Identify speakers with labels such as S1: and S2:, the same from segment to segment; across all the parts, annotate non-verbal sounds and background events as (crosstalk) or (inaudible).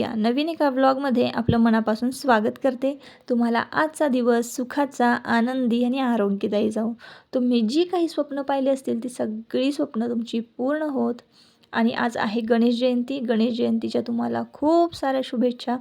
S1: या नवीन एका व्लॉगमध्ये आपलं मनापासून स्वागत करते. तुम्हाला आजचा दिवस सुखाचा आनंदी आणि आरोग्यदायी जाऊ तुम्ही जी काही स्वप्न पाहिली असतील ती सगळी स्वप्न तुमची पूर्ण होत. आणि आज आहे गणेश जयंती. गणेश जयंतीच्या तुम्हाला खूप साऱ्या शुभेच्छा.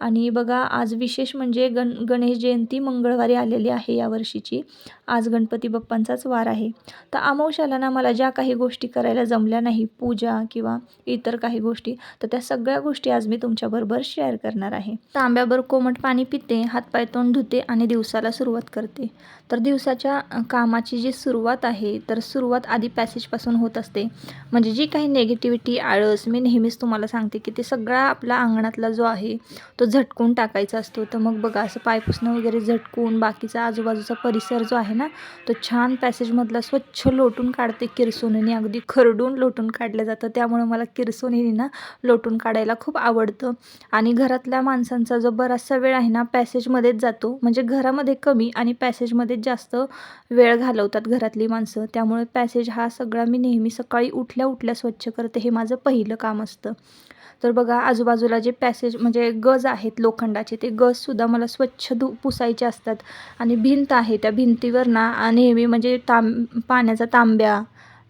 S1: आणि बघा आज विशेष म्हणजे गण गणेश जयंती मंगळवारी आलेली आहे या वर्षीची. आज गणपती बाप्पांचाच वार आहे. तर अमावश्याला ना मला ज्या काही गोष्टी करायला जमल्या नाही पूजा किंवा इतर काही गोष्टी तर त्या सगळ्या गोष्टी आज मी तुमच्याबरोबर शेअर करणार आहे. तांब्यावर कोमट पाणी पिते हातपाय तोंड धुते आणि दिवसाला सुरुवात करते. तर दिवसाच्या कामाची जी सुरुवात आहे तर सुरुवात आधी पॅसेजपासून होत असते. म्हणजे जी काही नेगेटिव्हिटी आळस मी नेहमीच तुम्हाला सांगते की ते सगळा आपला अंगणातला जो आहे तो झटकून टाकायचा असतो. तर मग बघा असं पायपुसणं वगैरे झटकून बाकीचा आजूबाजूचा परिसर जो आहे ना तो छान पॅसेजमधला स्वच्छ लोटून काढते किरसोनीने. अगदी खरडून लोटून काढलं जातं. त्यामुळं मला किरसोनीने ना लोटून काढायला खूप आवडतं. आणि घरातल्या माणसांचा जो बराचसा वेळ आहे ना पॅसेजमध्येच जातो. म्हणजे घरामध्ये कमी आणि पॅसेजमध्येच जास्त वेळ घालवतात घरातली माणसं. त्यामुळे पॅसेज हा सगळा मी नेहमी सकाळी उठल्या उठल्या स्वच्छ करते. हे माझं पहिलं काम असतं. तर बघा आजूबाजूला जे पॅसेज म्हणजे गज आहे आहेत लोखंडाचे ते गजसुद्धा मला स्वच्छ धु पुसायचे असतात. आणि भिंत आहे त्या भिंतीवर ना नेहमी म्हणजे तांब पाण्याचा तांब्या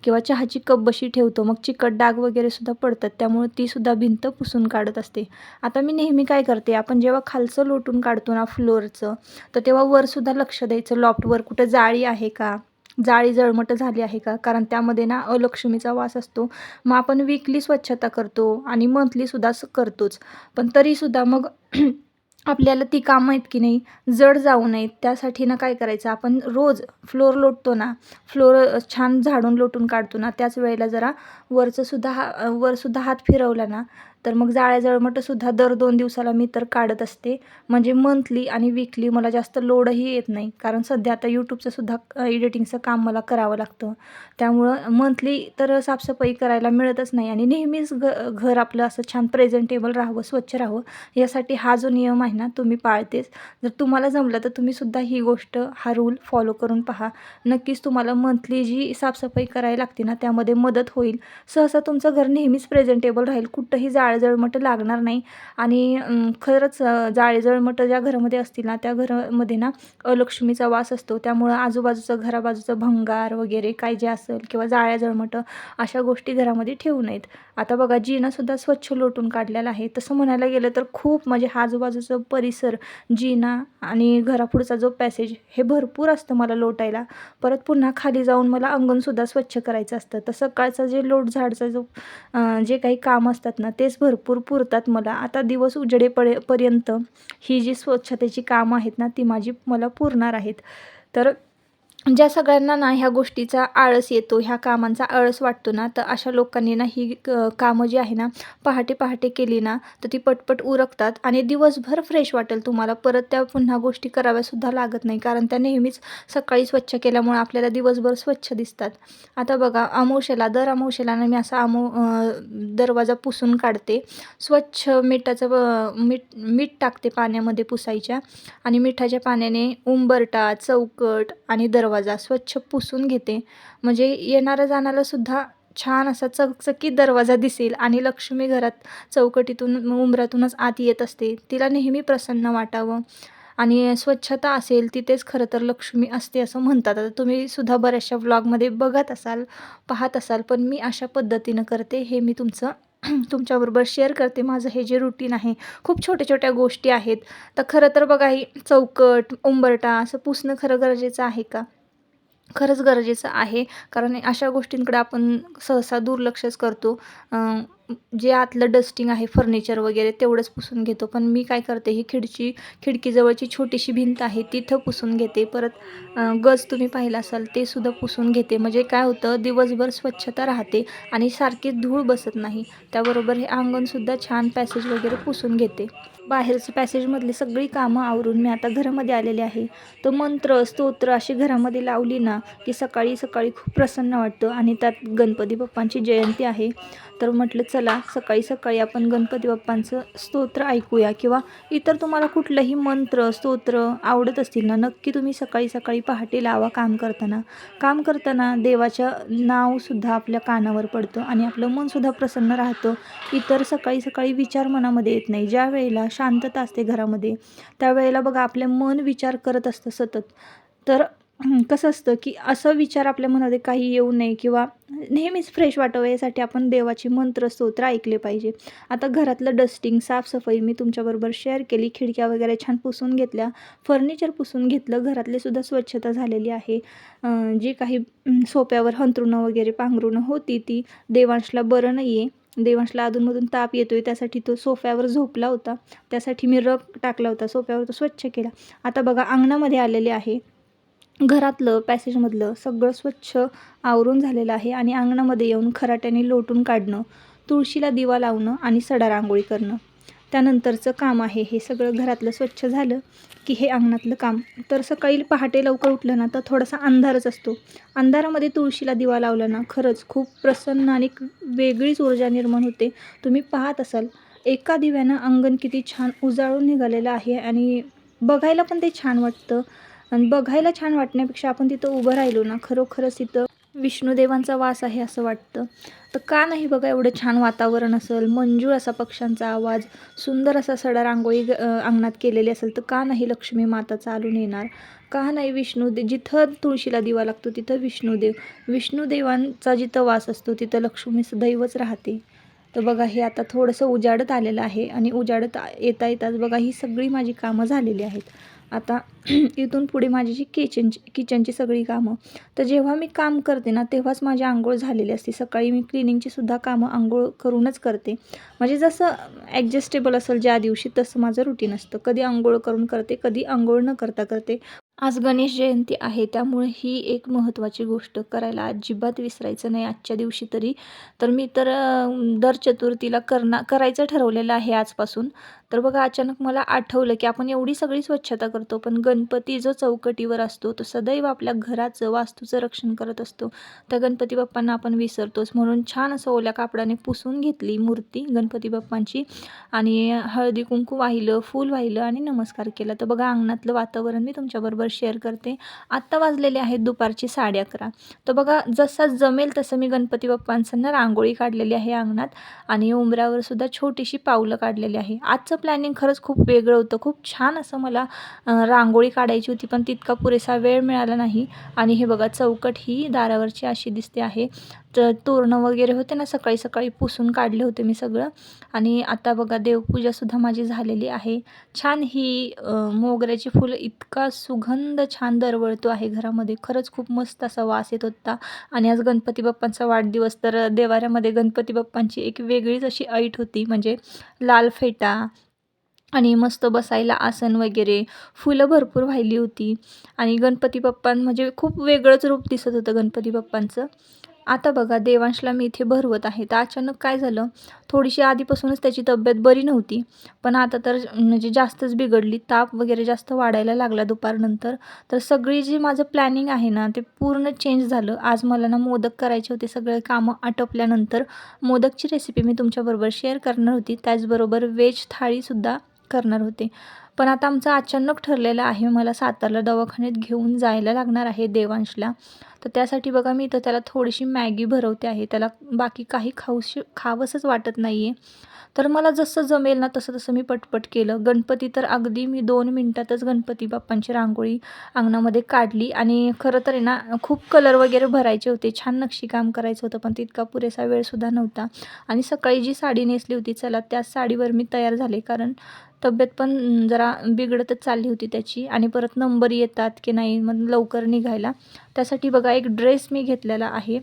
S1: किंवा चहाची कप बशी ठेवतो. मग चिकट डाग वगैरे सुद्धा पडतात त्यामुळे तीसुद्धा भिंत पुसून काढत असते. आता मी नेहमी काय करते आपण जेव्हा खालचं लोटून काढतो ना फ्लोअरचं तर तेव्हा वरसुद्धा लक्ष द्यायचं. लॉफ्टवर कुठं जाळी आहे का? जाळी जळमट झाली आहे का? कारण त्यामध्ये ना अलक्ष्मीचा वास असतो. मग आपण वीकली स्वच्छता करतो आणि मंथलीसुद्धा करतोच. पण तरीसुद्धा मग (clears throat) आपल्याला ती कामं आहेत की नाही? जड जाऊ नयेत. त्यासाठी ना काय करायचं? आपण रोज फ्लोअर लोटतो ना फ्लोर छान झाडून लोटून काढतो ना त्याच वेळेला जरा वरचंसुद्धा हा वरसुद्धा हात फिरवला ना तर मग जाळ्याजळमटंसुद्धा दर दोन दिवसाला मी तर काढत असते. म्हणजे मंथली आणि वीकली मला जास्त लोडही येत नाही. कारण सध्या आता यूट्यूबचंसुद्धा एडिटिंगचं काम मला करावं लागतं. त्यामुळं मंथली तर साफसफाई करायला मिळतच नाही. आणि नेहमीच घ घर आपलं असं छान प्रेझेंटेबल राहावं स्वच्छ राहावं यासाठी हा जो नियम आहे ना तो मी पाळतेच. जर तुम्हाला जमलं तर तुम्हीसुद्धा ही गोष्ट हा रूल फॉलो करून पहा. नक्कीच तुम्हाला मंथली जी साफसफाई करायला लागते ना त्यामध्ये मदत होईल. सहसा तुमचं घर नेहमीच प्रेझेंटेबल राहील. कुठंही जाळ जळमटं लागणार नाही. आणि खरंच अं, जाळे जळमटं ज्या घरामध्ये असतील ना त्या घरामध्ये ना अलक्ष्मीचा वास असतो. त्यामुळं आजूबाजूचं घराबाजूचं भंगार वगैरे काय जे असेल किंवा जाळ्या जळमटं अशा गोष्टी घरामध्ये ठेवू नयेत. आता बघा जिनासुद्धा स्वच्छ लोटून काढलेला आहे. तसं म्हणायला गेलं तर खूप म्हणजे आजूबाजूचं परिसर जिना आणि घरापुढचा जो पॅसेज हे भरपूर असतं मला लोटायला. परत पुन्हा खाली जाऊन मला अंगणसुद्धा स्वच्छ करायचं असतं. तर सकाळचं जे लोट झाडचं जो जे काही काम असतात ना तेच भरपूर पुरतात मला. आता दिवस उजेडेपडे पर्यंत ही जी स्वच्छतेची कामं आहेत ना ती माझी मला पुरणार आहेत. तर ज्या सगळ्यांना ना ह्या गोष्टीचा आळस येतो ह्या कामांचा आळस वाटतो ना तर अशा लोकांनी ना ही कामं जी आहे ना पहाटे पहाटे केली ना तर ती पटपट उरकतात आणि दिवसभर फ्रेश वाटेल तुम्हाला. परत त्या पुन्हा गोष्टी कराव्यासुद्धा लागत नाही कारण त्या नेहमीच सकाळी स्वच्छ केल्यामुळे आपल्याला दिवसभर स्वच्छ दिसतात. आता बघा अमावशेला दर अमावशेला ना मी असा अमो दरवाजा पुसून काढते. स्वच्छ मिठाचं मीठ मीठ टाकते पाण्यामध्ये पुसायच्या आणि मिठाच्या पाण्याने उंबरटा चौकट आणि दरवाजा दरवाजा स्वच्छ पुसून घेते. म्हणजे येणाऱ्या जाणाऱ्याला सुद्धा छान असा चकचकीत दरवाजा दिसेल आणि लक्ष्मी घरात चौकटीतून उंबरातूनच आत येत असते. तिला नेहमी प्रसन्न वाटावं. आणि स्वच्छता असेल तिथेच खरं तर लक्ष्मी असते असं म्हणतात. आता तुम्ही सुद्धा बऱ्याचशा व्लॉगमध्ये बघत असाल पाहत असाल पण मी अशा पद्धतीनं करते. हे मी तुमचं तुमच्याबरोबर शेअर करते. माझं हे जे रुटीन आहे खूप छोट्या छोट्या गोष्टी आहेत. तर खरं तर बघा ही चौकट उंबरटा असं पुसणं खरं गरजेचं आहे का? खरंच गरजेचं आहे. कारण अशा गोष्टींकडे आपण सहसा दुर्लक्षच करतो. जे आतलं डस्टिंग आहे फर्निचर वगैरे तेवढंच पुसून घेतो. पण मी काय करते ही खिडची खिडकीजवळची छोटीशी भिंत आहे तिथं पुसून घेते. परत गज तुम्ही पाहिला असाल ते सुद्धा पुसून घेते. म्हणजे काय होतं दिवसभर स्वच्छता राहते आणि सारखी धूळ बसत नाही. त्याबरोबर हे अंगणसुद्धा छान पॅसेज वगैरे पुसून घेते. बाहेरचं पॅसेजमधली सगळी कामं आवरून मी आता घरामध्ये आलेले आहे. तर मंत्र स्तोत्र अशी घरामध्ये लावली ना की सकाळी सकाळी खूप प्रसन्न वाटतं. आणि त्यात गणपती बाप्पांची जयंती आहे. तर म्हटलं चला सकाळी सकाळी आपण गणपती बाप्पांचं स्तोत्र ऐकूया किंवा इतर तुम्हाला कुठलंही मंत्र स्तोत्र आवडत असतील ना नक्की तुम्ही सकाळी सकाळी पहाटे लावा काम करताना. काम करताना देवाचं नावसुद्धा आपल्या कानावर पडतं आणि आपलं मनसुद्धा प्रसन्न राहतं. इतर सकाळी सकाळी विचार मनामध्ये येत नाही. ज्या वेळेला शांतता असते घरामध्ये त्यावेळेला बघा आपलं मन विचार करत असतं सतत. तर कसं असतं की असं विचार आपल्या मनामध्ये काही येऊ नये किंवा नेहमीच फ्रेश वाटावं यासाठी आपण देवाची मंत्र स्तोत्र ऐकले पाहिजे. आता घरातलं डस्टिंग साफसफाई मी तुमच्याबरोबर शेअर केली. खिडक्या वगैरे छान पुसून घेतल्या. फर्निचर पुसून घेतलं. घरातले सुद्धा स्वच्छता झालेली आहे. जी काही सोप्यावर हंतरुणं वगैरे पांघरुणं होती ती देवांशला बरं नाही आहे देवांशला अधूनमधून ताप येतो आहे त्यासाठी तो सोफ्यावर झोपला होता. त्यासाठी मी रग टाकला होता. सोफ्यावर तो स्वच्छ केला. आता बघा अंगणामध्ये आलेले आहे. घरातलं पॅसेजमधलं सगळं स्वच्छ आवरून झालेलं आहे आणि अंगणामध्ये येऊन खराट्याने लोटून काढणं तुळशीला दिवा लावणं आणि सडा रांगोळी करणं. त्यानंतरचं काम आहे. हे सगळं घरातलं स्वच्छ झालं की हे अंगणातलं काम. तर सकाळी पहाटे लवकर उठलं ना तर थोडासा अंधारच असतो. अंधारामध्ये तुळशीला दिवा लावला ना खरंच खूप प्रसन्न आणि वेगळीच ऊर्जा निर्माण होते. तुम्ही पाहत असाल एका दिव्यानं अंगण किती छान उजाळून निघालेलं आहे आणि बघायला पण ते छान वाटतं. आणि बघायला छान वाटण्यापेक्षा आपण तिथं उभं राहिलो ना खरोखरच तिथं विष्णुदेवांचा वास आहे असं वाटतं. तर का नाही बघा एवढं छान वातावरण असेल मंजूळ असा पक्ष्यांचा आवाज सुंदर असा सडा रांगोळी ग- अंगणात केलेली असेल तर का नाही लक्ष्मी माता चालून येणार? का नाही विष्णुदेव जिथं तुळशीला दिवा लागतो तिथं विष्णुदेव विष्णुदेवांचा जिथं वास असतो तिथं लक्ष्मी दैवच राहते. तर बघा हे आता थोडंसं उजाडत आलेलं आहे आणि उजाडत येता येताच बघा ही सगळी माझी कामं झालेली आहेत. आता (clears throat) इथून पुढे माझी जी किचनची किचनची सगळी कामं तर जेव्हा मी काम करते ना तेव्हाच माझी आंघोळ झालेली असते. सकाळी मी क्लिनिंगचीसुद्धा कामं आंघोळ करूनच करते. म्हणजे जसं ॲडजस्टेबल असेल ज्या दिवशी तसं माझं रुटीन असतं. कधी आंघोळ करून करते कधी आंघोळ न करता करते. आज गणेश जयंती आहे त्यामुळे ही एक महत्त्वाची गोष्ट करायला अजिबात विसरायचं नाही आजच्या दिवशी तरी. तर मी तर दर चतुर्थीला करणा करायचं ठरवलेलं आहे आजपासून. तर बघा अचानक मला आठवलं की आपण एवढी सगळी स्वच्छता करतो पण गणपती जो चौकटीवर असतो तो सदैव आपल्या घराचं वास्तूचं रक्षण करत असतो. त्या गणपती बाप्पांना आपण विसरतोच. म्हणून छान असं ओल्या कापडाने पुसून घेतली मूर्ती गणपती बाप्पांची आणि हळदी कुंकू वाहिलं फूल वाहिलं आणि नमस्कार केला. तर बघा अंगणातलं वातावरण मी तुमच्याबरोबर शेअर करते. आत्ता वाजलेले आहेत दुपारची साडे अकरा. तर बघा जसा जमेल तसं मी गणपती बाप्पांचं ना रांगोळी काढलेली आहे अंगणात आणि उंबऱ्यावर सुद्धा छोटीशी पावलं काढलेली आहे. आजचं प्लॅनिंग खरंच खूप वेगळं होतं. खूप छान असं मला रांगोळी काढायची होती पण तितका पुरेसा वेळ मिळाला नाही. आणि हे बघा चौकट ही दारावरची अशी दिसते आहे. तर तोरणं वगैरे होते ना सकाळी सकाळी पुसून काढले होते मी सगळं. आणि आता बघा देवपूजासुद्धा माझी झालेली आहे. छान ही मोगऱ्याची फुलं इतका सुगंध छान दरवळतो आहे घरामध्ये. खरंच खूप मस्त असा वास येत होता. आणि आज गणपती बाप्पांचा वाढदिवस तर देवाऱ्यामध्ये गणपती बाप्पांची एक वेगळीच अशी ऐट होती. म्हणजे लाल फेटा आणि मस्त बसायला आसन वगैरे फुलं भरपूर वाहिली होती. आणि गणपती बाप्पां म्हणजे खूप वेगळंच रूप दिसत होतं गणपती बाप्पांचं. आता बघा देवांशला मी इथे भरवत आहे. तर अचानक काय झालं? थोडीशी आधीपासूनच त्याची तब्येत बरी नव्हती. पण आता तर म्हणजे जास्तच बिघडली. ताप वगैरे जास्त वाढायला लागला दुपारनंतर. तर सगळी जी माझं प्लॅनिंग आहे ना ते पूर्ण चेंज झालं. आज मला ना मोदक करायचे होते. सगळे कामं आटोपल्यानंतर मोदकची रेसिपी मी तुमच्याबरोबर शेअर करणार होती. त्याचबरोबर व्हेज थाळीसुद्धा करणार होते. पण आता आमचं अचानक ठरलेलं आहे मला सातारला दवाखान्यात घेऊन जायला लागणार आहे देवांशला. तर त्यासाठी बघा मी इथं त्याला थोडीशी मॅगी भरवते आहे. त्याला बाकी काही खाऊशी खावंसंच वाटत नाही आहे तर मला जसं जमेल ना तसं तसं मी पटपट केलं. गणपती तर अगदी मी दोन मिनटातच गणपती बाप्पांची रांगोळी अंगणामध्ये काढली. आणि खरं तर आहे ना खूप कलर वगैरे भरायचे होते. छान नक्षीकाम करायचं होतं पण तितका पुरेसा वेळसुद्धा नव्हता. आणि सकाळी जी साडी नेसली होती चला त्याच साडीवर मी तयार झाले. कारण तब्येत पण जरा बिघडतच चालली होती त्याची आणि परत नंबर येतात की नाही मग लवकर निघायला. त्यासाठी बघा एक ड्रेस मी घेतलेला आहे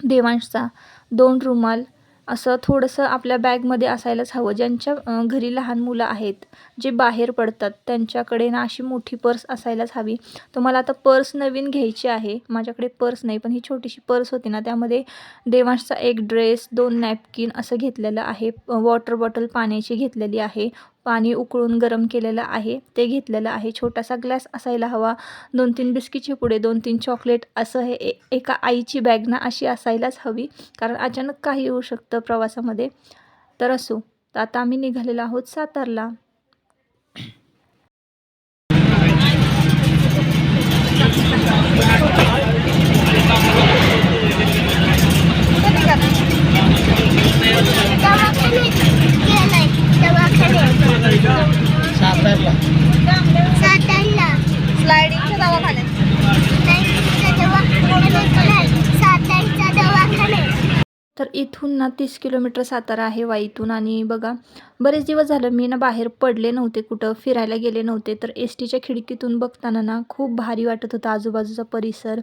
S1: देवांशचा दोन रुमाल असं थोडंसं आपल्या बॅगमध्ये असायलाच हवं. ज्यांच्या घरी लहान मुलं आहेत जे बाहेर पडतात त्यांच्याकडे ना अशी मोठी पर्स असायलाच हवी. तर मला आता पर्स नवीन घ्यायची आहे. माझ्याकडे पर्स नाही पण ही छोटीशी पर्स होती ना त्यामध्ये देवांशचा एक ड्रेस दोन नॅपकिन असं घेतलेलं आहे. वॉटर बॉटल पाण्याची घेतलेली आहे. पाणी उकळून गरम केलेलं आहे ते घेतलेलं आहे. छोटासा ग्लास असायला हवा. दोन तीन बिस्किटचे पुढे दोन तीन चॉकलेट असं हे ए- एका आईची बॅग ना अशी असायलाच हवी कारण अचानक काही येऊ शकतं प्रवासामध्ये. तर असो तर आता आम्ही निघालेलो आहोत सातारला.
S2: सातारला.
S3: सातारला.
S2: स्लायडिंगच्या दवाखान्यात.
S3: सातारचा दवाखान्यात.
S1: तर इथून ना तीस किलोमीटर सातारा आहे वाईतून आणि बघा बरेच दिवस झालं मी ना बाहेर पडले नव्हते कुठं फिरायला गेले नव्हते. तर एस टीच्या खिडकीतून बघताना ना खूप भारी वाटत होता. आजूबाजूचा परिसर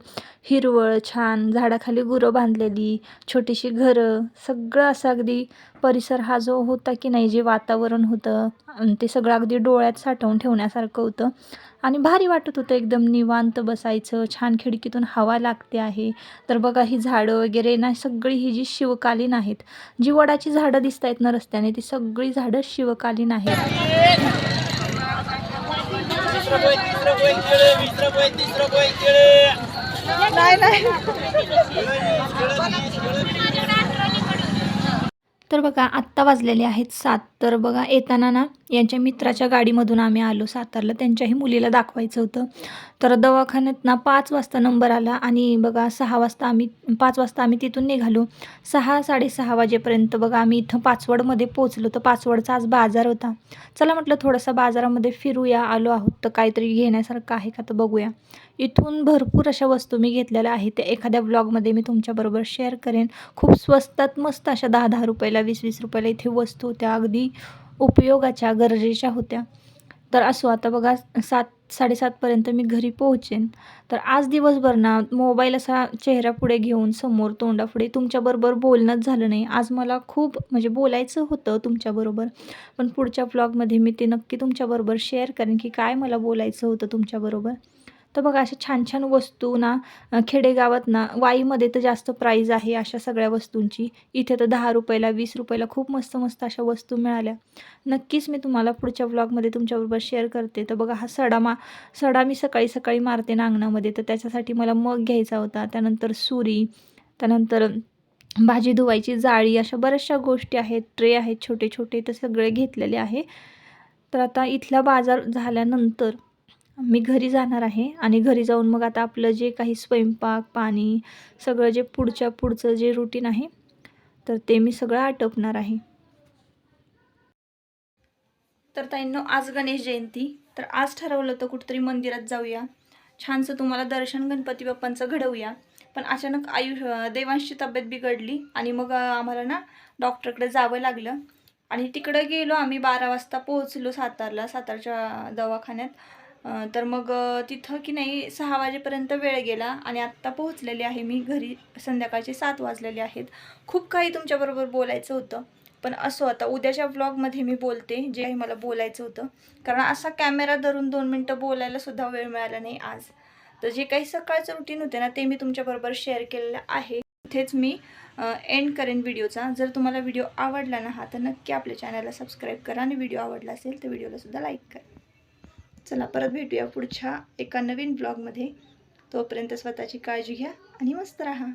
S1: हिरवळ छान झाडाखाली गुरं बांधलेली छोटीशी घरं सगळं असं अगदी परिसर हा जो होता की नाही जे वातावरण होतं ते सगळं अगदी डोळ्यात साठवून ठेवण्यासारखं होतं. आणि भारी वाटत होतं एकदम निवांत बसायचं छान खिडकीतून हवा लागते आहे. तर बघा ही झाडं वगैरे ना सगळी ही जी शिवकालीन आहेत जी वडाची झाडं दिसत आहेत ना रस्त्याने ती सगळी झाडं शिवकालीन आहेत. तर बघा आत्ता वाजलेले आहेत सात. तर बघा येताना ना यांच्या मित्राच्या गाडीमधून आम्ही आलो सातारला. त्यांच्याही मुलीला दाखवायचं होतं. तर दवाखान्यात ना पाच वाजता नंबर आला आणि बघा सहा वाजता आम्ही पाच वाजता आम्ही तिथून निघालो. सहा साडेसहा वाजेपर्यंत बघा आम्ही इथं पाचवडमध्ये पोचलो तर पाचवडचा आज बाजार होता. चला म्हटलं थोडासा बाजारामध्ये फिरूया आलो आहोत तर काहीतरी घेण्यासारखं आहे का तर बघूया. इथून भरपूर अशा वस्तू मी घेतलेल्या आहेत. त्या एखाद्या ब्लॉगमध्ये मी तुमच्याबरोबर शेअर करेन. खूप स्वस्तात मस्त अशा दहा दहा रुपयाला वीस वीस रुपयाला इथे वस्तू होत्या. अगदी उपयोगाच्या गरजेच्या होत्या. तर असो आता बघा सात साडेसातपर्यंत मी घरी पोहोचेन. तर आज दिवसभर ना मोबाईल असा चेहऱ्यापुढे घेऊन समोर तोंडापुढे तुमच्याबरोबर बोलणंच झालं नाही. आज मला खूप म्हणजे बोलायचं होतं तुमच्याबरोबर पण पुढच्या ब्लॉगमध्ये मी ते नक्की तुमच्याबरोबर शेअर करेन की काय मला बोलायचं होतं तुमच्याबरोबर. तर बघा अशा छान छान वस्तू ना खेडेगावात ना वाईमध्ये तर जास्त प्राईज आहे अशा सगळ्या वस्तूंची. इथे तर दहा रुपयाला वीस रुपयाला खूप मस्त मस्त अशा वस्तू मिळाल्या. नक्कीच मी तुम्हाला पुढच्या ब्लॉगमध्ये तुमच्याबरोबर शेअर करते. तर बघा हा सडा मा सडा मी सकाळी सकाळी मारते ना अंगणामध्ये. तर त्याच्यासाठी मला मग घ्यायचा होता. त्यानंतर सुरी त्यानंतर भाजी धुवायची जाळी अशा बऱ्याचशा गोष्टी आहेत. ट्रे आहेत छोटे छोटे तर सगळे घेतलेले आहे. तर आता इथला बाजार झाल्यानंतर मी घरी जाणार आहे आणि घरी जाऊन मग आता आपलं जे काही स्वयंपाक पाणी सगळं जे पुढच्या पुढचं जे रुटीन आहे तर ते मी सगळं आटोपणार आहे. तर ताईंनो आज गणेश जयंती. तर आज ठरवलं तर कुठंतरी मंदिरात जाऊया. छानसं तुम्हाला दर्शन गणपती बाप्पांचं घडवूया. पण अचानक आयुष देवांशी तब्येत बिघडली आणि मग आम्हाला ना डॉक्टरकडे जावं लागलं. आणि तिकडं गेलो आम्ही बारा वाजता पोहोचलो सातारला सातारच्या दवाखान्यात. तर मग तिथं की नाही सहा वाजेपर्यंत वेळ गेला आणि आत्ता पोहोचलेले आहे मी घरी. संध्याकाळचे सात वाजलेले आहेत. खूप काही तुमच्याबरोबर बोलायचं होतं. पण असं आता उद्याच्या व्लॉगमध्ये मी बोलते जे काही मला बोलायचं होतं. कारण असा कॅमेरा धरून दोन मिनटं बोलायला सुद्धा वेळ मिळाला नाही आज. तर जे काही सकाळचं रुटीन होते ना ते मी तुमच्याबरोबर शेअर केलेलं आहे. इथेच मी एंड करेन व्हिडिओचा जर तुम्हाला व्हिडिओ आवडला ना हा तर नक्की आपल्या चॅनलला सबस्क्राईब करा. आणि व्हिडिओ आवडला असेल तर व्हिडिओलासुद्धा लाईक करा. चला परत भेटूया पुढच्या एका नवीन ब्लॉगमध्ये तोपर्यंत स्वतःची काळजी घ्या आणि मस्त राहा.